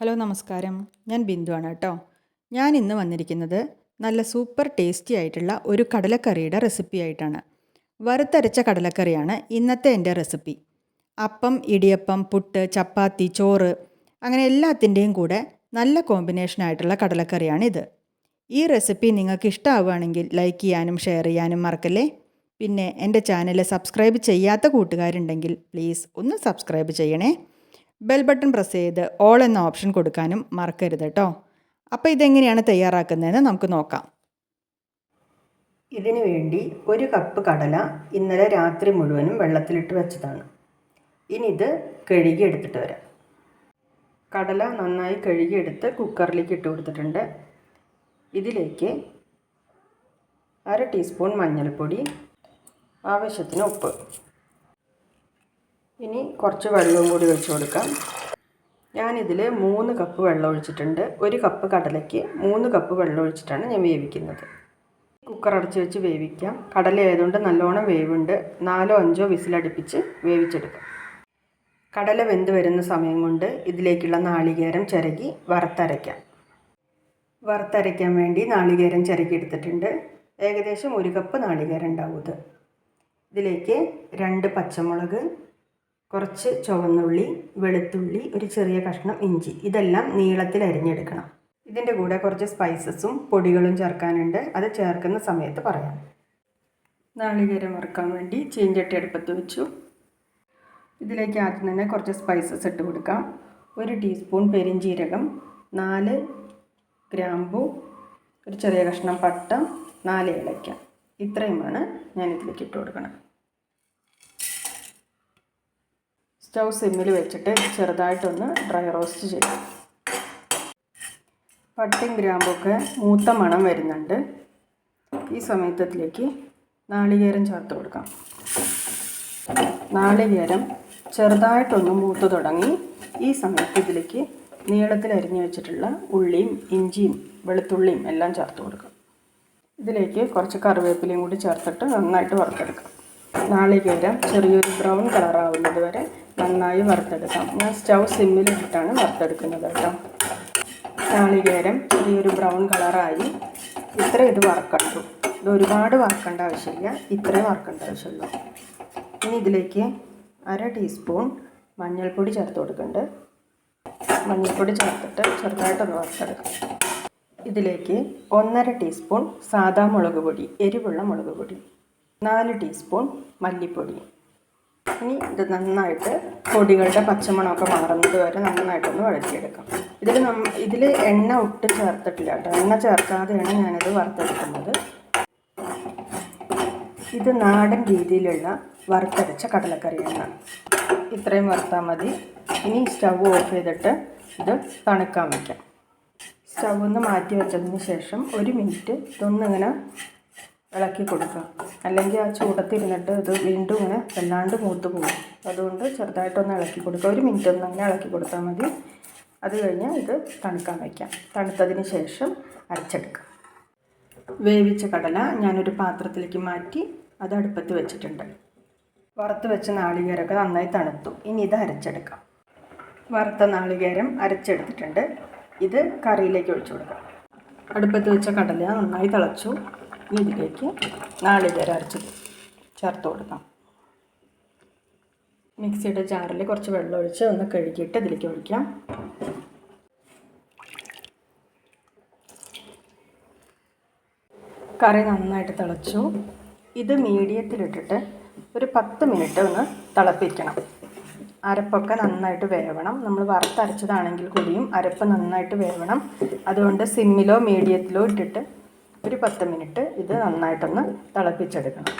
Hello നമസ്കാരം. ഞാൻ ബിന്ദുവാണ് കേട്ടോ. ഞാൻ ഇന്ന് വന്നിരിക്കുന്നത് നല്ല സൂപ്പർ ടേസ്റ്റി ആയിട്ടുള്ള ഒരു കടലക്കറിയുടെ റെസിപ്പി ആയിട്ടാണ്. വറുത്തരച്ച കടലക്കറിയാണ് ഇന്നത്തെ എന്റെ റെസിപ്പി. അപ്പം ഇടിയപ്പം പുട്ട് ചപ്പാത്തി ചോറ് അങ്ങനെ എല്ലാത്തിന്റെയും കൂടെ നല്ല കോമ്പിനേഷൻ ആയിട്ടുള്ള കടലക്കറിയാണ് ഇത്. ഈ റെസിപ്പി നിങ്ങൾക്ക് ഇഷ്ടമാവുകയാണെങ്കിൽ ലൈക്ക് ചെയ്യാനും ഷെയർ ചെയ്യാനും മറക്കല്ലേ? പിന്നെ എന്റെ ചാനൽ സബ്സ്ക്രൈബ് ചെയ്യാത്ത കൂട്ടുകാരുണ്ടെങ്കിൽ പ്ലീസ് ഒന്ന് സബ്സ്ക്രൈബ് ചെയ്യണേ. ബെൽ ബട്ടൺ പ്രസ് ചെയ്ത് ഓൾ എന്ന ഓപ്ഷൻ കൊടുക്കാനും മറക്കരുത് കേട്ടോ അപ്പോൾ ഇതെങ്ങനെയാണ് തയ്യാറാക്കുന്നതെന്ന് നമുക്ക് നോക്കാം. ഇതിനു വേണ്ടി ഒരു കപ്പ് കടല ഇന്നലെ രാത്രി മുഴുവനും വെള്ളത്തിലിട്ട് വെച്ചതാണ്. ഇനി ഇത് കഴുകി എടുത്തിട്ട് വരാം. കടല നന്നായി കഴുകിയെടുത്ത് കുക്കറിലേക്ക് ഇട്ട് കൊടുത്തിട്ടുണ്ട്. ഇതിലേക്ക് അര ടീസ്പൂൺ മഞ്ഞൾപ്പൊടി ആവശ്യത്തിന് ഉപ്പ്. ഇനി കുറച്ച് വെള്ളവും കൂടി ഒഴിച്ച് കൊടുക്കാം. ഞാനിതിൽ മൂന്ന് കപ്പ് വെള്ളം ഒഴിച്ചിട്ടുണ്ട്. ഒരു കപ്പ് കടലയ്ക്ക് മൂന്ന് കപ്പ് വെള്ളം ഒഴിച്ചിട്ടാണ് ഞാൻ വേവിക്കുന്നത്. കുക്കർ അടച്ച് വെച്ച് വേവിക്കാം. കടല ആയതുകൊണ്ട് നല്ലോണം വേവുണ്ട്. നാലോ അഞ്ചോ വിസിലടുപ്പിച്ച് വേവിച്ചെടുക്കാം. കടല വെന്ത് വരുന്ന സമയം കൊണ്ട് ഇതിലേക്കുള്ള നാളികേരം ചിരകി വറുത്തരയ്ക്കാം. വറുത്തരയ്ക്കാൻ വേണ്ടി നാളികേരം ചിരകി എടുത്തിട്ടുണ്ട്. ഏകദേശം ഒരു കപ്പ് നാളികേരം ഉണ്ടാവും ഇത്. ഇതിലേക്ക് രണ്ട് പച്ചമുളക് കുറച്ച് ചുവന്നുള്ളി വെളുത്തുള്ളി ഒരു ചെറിയ കഷ്ണം ഇഞ്ചി. ഇതെല്ലാം നീളത്തിൽ അരിഞ്ഞെടുക്കണം. ഇതിന്റെ കൂടെ കുറച്ച് സ്പൈസസും പൊടികളും ചേർക്കാനുണ്ട്. അത് ചേർക്കുന്ന സമയത്ത് പറയാം. നാളികേരം വറുക്കാൻ വേണ്ടി ചീഞ്ചട്ടി അടുപ്പത്ത് വെച്ചു. ഇതിലേക്ക് ആദ്യം തന്നെ കുറച്ച് സ്പൈസസ് ഇട്ട് കൊടുക്കാം. ഒരു ടീസ്പൂൺ പെരിഞ്ചീരകം നാല് ഗ്രാമ്പു ഒരു ചെറിയ കഷ്ണം പട്ട നാല് ഏലയ്ക്ക ഇത്രയുമാണ് ഞാൻ ഇതിലേക്ക് ഇട്ട് കൊടുക്കണം സ്റ്റൗ സിമ്മിൽ വെച്ചിട്ട് ചെറുതായിട്ടൊന്ന് ഡ്രൈ റോസ്റ്റ് ചെയ്യും. പട്ടയും ഗ്രാമ്പൊക്കെ മൂത്ത മണം വരുന്നുണ്ട്. ഈ സമയത്തത്തിലേക്ക് നാളികേരം ചേർത്ത് കൊടുക്കാം. നാളികേരം ചെറുതായിട്ടൊന്ന് മൂത്ത് തുടങ്ങി ഈ സമയത്ത് ഇതിലേക്ക് നീളത്തിൽ അരിഞ്ഞു വെച്ചിട്ടുള്ള ഉള്ളിയും ഇഞ്ചിയും വെളുത്തുള്ളിയും എല്ലാം ചേർത്ത് കൊടുക്കാം. ഇതിലേക്ക് കുറച്ച് കറിവേപ്പിലയും കൂടി ചേർത്തിട്ട് നന്നായിട്ട് വറുത്തെടുക്കാം. നാളികേരം ചെറിയൊരു ബ്രൗൺ കളറാവുന്നത് വരെ നന്നായി വറുത്തെടുക്കാം ഞാൻ സ്റ്റൗ സിമ്മിലിട്ടിട്ടാണ് വറുത്തെടുക്കുന്നത് കേട്ടോ. നാളികേരം ഈ ഒരു ബ്രൗൺ കളറായി. ഇത്ര ഇത് വറക്കണ്ടു ഇത് ഒരുപാട് വറക്കേണ്ട ആവശ്യമില്ല. ഇത്രേ വറക്കേണ്ട ആവശ്യമുള്ളൂ. ഇനി ഇതിലേക്ക് അര ടീസ്പൂൺ മഞ്ഞൾപ്പൊടി ചേർത്ത് കൊടുക്കുന്നുണ്ട്. മഞ്ഞൾപ്പൊടി ചേർത്തിട്ട് ചെറുതായിട്ടൊന്ന് വറുത്തെടുക്കാം. ഇതിലേക്ക് ഒന്നര ടീസ്പൂൺ സാദാ മുളക് പൊടി എരിവുള്ള മുളക് പൊടി നാല് ടീസ്പൂൺ മല്ലിപ്പൊടി ഇനി ഇത് നന്നായിട്ട് പൊടികളുടെ പച്ചമണമൊക്കെ മാറുന്നത് വരെ നന്നായിട്ടൊന്ന് വഴറ്റിയെടുക്കാം. ഇതിൽ നമ്മ ഇതിൽ എണ്ണ ഒട്ടും ചേർത്തിട്ടില്ല കേട്ടോ. എണ്ണ ചേർക്കാതെയാണ് ഞാനിത് വറുത്തെടുക്കുന്നത്. ഇത് നാടൻ രീതിയിലുള്ള വറുത്തരച്ച കടലക്കറിയാണ് ഇത്രയും വറുത്താൽ മതി. ഇനി സ്റ്റവ് ഓഫ് ചെയ്തിട്ട് ഇത് തണുക്കാൻ വയ്ക്കാം സ്റ്റവ് ഒന്ന് മാറ്റി വെച്ചതിന് ശേഷം ഒരു മിനിറ്റ് ഇതൊന്നിങ്ങനെ ഇളക്കി കൊടുക്കുക. അല്ലെങ്കിൽ ആ ചൂടത്തിരുന്നിട്ട് ഇത് വീണ്ടും ഇങ്ങനെ വല്ലാണ്ട് മൂത്ത് പോകും. അതുകൊണ്ട് ചെറുതായിട്ടൊന്ന് ഇളക്കി കൊടുക്കുക. ഒരു മിനിറ്റ് ഒന്ന് അങ്ങനെ ഇളക്കി കൊടുത്താൽ മതി. അത് കഴിഞ്ഞ് ഇത് തണുക്കാൻ വയ്ക്കാം. തണുത്തതിന് ശേഷം അരച്ചെടുക്കാം. വേവിച്ച കടല ഞാനൊരു പാത്രത്തിലേക്ക് മാറ്റി അത് അടുപ്പത്ത് വെച്ചിട്ടുണ്ട്. വറുത്ത് വെച്ച നാളികേരമൊക്കെ നന്നായി തണുത്തു. ഇനി ഇത് അരച്ചെടുക്കാം. വറുത്ത നാളികേരം അരച്ചെടുത്തിട്ടുണ്ട്. ഇത് കറിയിലേക്ക് ഒഴിച്ചു കൊടുക്കാം. അടുപ്പത്ത് വെച്ച കടല നന്നായി തിളച്ചു. ഇനി ഇതിലേക്ക് നാളികേരം അരച്ച് ചേർത്ത് കൊടുക്കാം. മിക്സിയുടെ ജാറിൽ കുറച്ച് വെള്ളം ഒഴിച്ച് ഒന്ന് കഴുകിയിട്ട് ഇതിലേക്ക് ഒഴിക്കാം. കറി നന്നായിട്ട് തിളച്ചു. ഇത് മീഡിയത്തിലിട്ടിട്ട് ഒരു പത്ത് മിനിറ്റ് ഒന്ന് തിളപ്പിക്കണം. അരപ്പൊക്കെ നന്നായിട്ട് വേവണം. നമ്മൾ വറുത്തരച്ചതാണെങ്കിൽ കൂടിയും അരപ്പ് നന്നായിട്ട് വേവണം. അതുകൊണ്ട് സിമ്മിലോ മീഡിയത്തിലോ ഇട്ടിട്ട് ഒരു പത്ത് മിനിറ്റ് ഇത് നന്നായിട്ടൊന്ന് തിളപ്പിച്ചെടുക്കണം.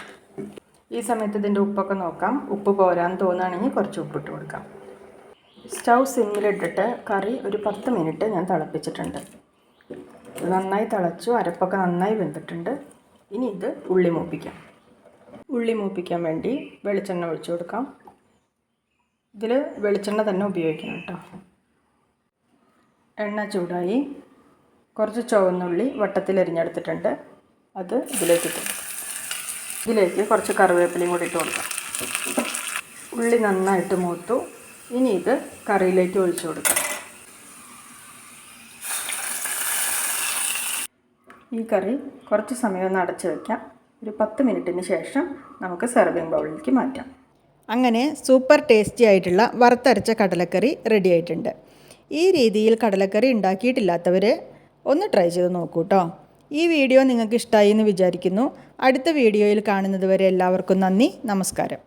ഈ സമയത്ത് ഇതിന്റെ ഉപ്പൊക്കെ നോക്കാം. ഉപ്പ് പോരാന്ന് തോന്നുകയാണെങ്കിൽ കുറച്ച് ഉപ്പിട്ട് കൊടുക്കാം. സ്റ്റൗ സിമ്മിലിട്ടിട്ട് കറി ഒരു പത്ത് മിനിറ്റ് ഞാൻ തിളപ്പിച്ചിട്ടുണ്ട്. നന്നായി തിളച്ചു അരപ്പൊക്കെ നന്നായി വെന്തിട്ടുണ്ട്. ഇനി ഇത് ഉള്ളി മൂപ്പിക്കാം. ഉള്ളി മൂപ്പിക്കാൻ വേണ്ടി വെളിച്ചെണ്ണ ഒഴിച്ചു കൊടുക്കാം. ഇതിൽ വെളിച്ചെണ്ണ തന്നെ ഉപയോഗിക്കണം കേട്ടോ. എണ്ണ ചൂടായി. കുറച്ച് ചുവന്നുള്ളി വട്ടത്തിൽ എരിഞ്ഞെടുത്തിട്ടുണ്ട് അത് ഇതിലേക്ക് ഇട്ടു. ഇതിലേക്ക് കുറച്ച് കറിവേപ്പിലയും കൂടി ഇട്ട് കൊടുക്കാം. ഉള്ളി നന്നായിട്ട് മൂത്തു. ഇനി ഇത് കറിയിലേക്ക് ഒഴിച്ചു കൊടുക്കാം. ഈ കറി കുറച്ച് സമയം ഒന്ന് അടച്ചു വയ്ക്കാം ഒരു പത്ത് മിനിറ്റിന് ശേഷം നമുക്ക് സെർവിങ് ബൗളിലേക്ക് മാറ്റാം. അങ്ങനെ സൂപ്പർ ടേസ്റ്റി ആയിട്ടുള്ള വറുത്തരച്ച കടലക്കറി റെഡി ആയിട്ടുണ്ട്. ഈ രീതിയിൽ കടലക്കറി ഉണ്ടാക്കിയിട്ടില്ലാത്തവർ ഒന്ന് ട്രൈ ചെയ്ത് നോക്കൂ കേട്ടോ ഈ വീഡിയോ നിങ്ങൾക്ക് ഇഷ്ടമായി എന്ന് വിചാരിക്കുന്നു. അടുത്ത വീഡിയോയിൽ കാണുന്നത് വരെ എല്ലാവർക്കും നന്ദി. നമസ്കാരം.